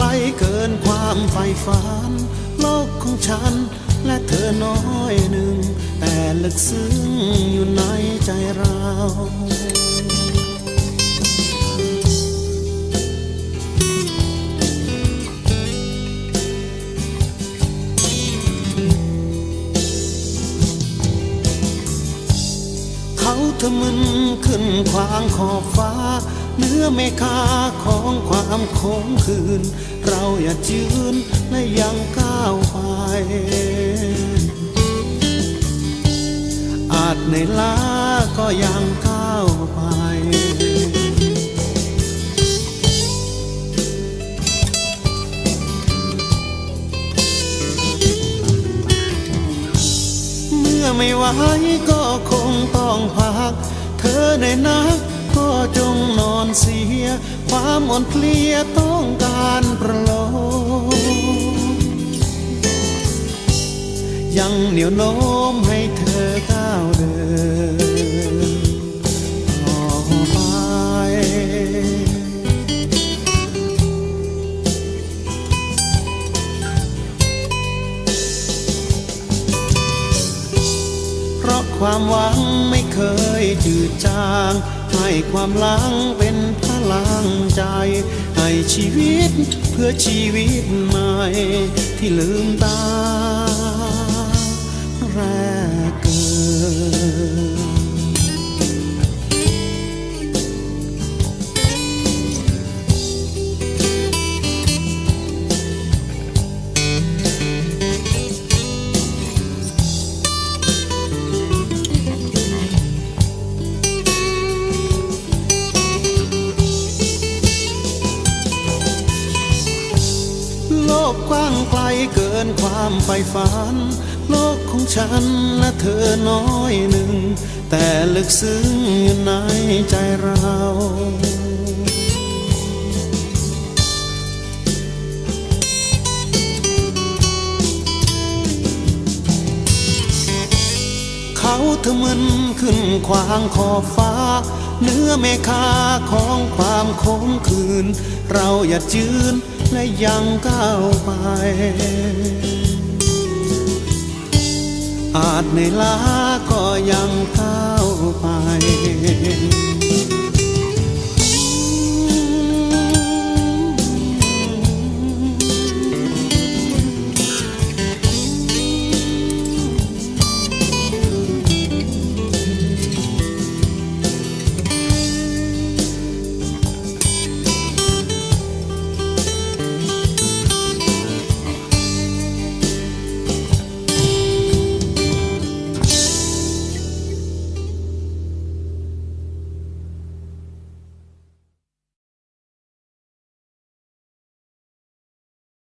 ไกลเกินความใฝ่ฝัน โลกของฉันและเธอน้อยหนึ่ง แต่ลึกซึ้งอยู่ในใจเราเขาเธอมึนขึ้นขวางขอบฟ้า เนื้อเมฆาของความคงคืน เราอย่าจืนและยังก้าวไป อาจในล้าก็ยังก้าวไปเมื่อไม่ไหวก็คงต้องพัก เธอในนัก จงนอนเสีย ความอ่อนเพลียต้องการประโลมยังเหนียวโน้มให้เธอก้าวเดินต่อไปเพราะความหวังไม่เคยจืดจาง ให้ความหลังเป็นพลังใจ ให้ชีวิตเพื่อชีวิตใหม่ที่ลืมตาแรกเกิด กกว้างไกลเกินความใฝ่ฝัน โลกของฉันและเธอน้อยหนึ่ง แต่ลึกซึ้งอยู่ในใจเราเขาเธอมึนขึ้นขวางขอบฟ้า เนื้อเมฆาของความคงคืน เราอย่าจืน และยังก้าวไป อาจในล้าก็ยังก้าว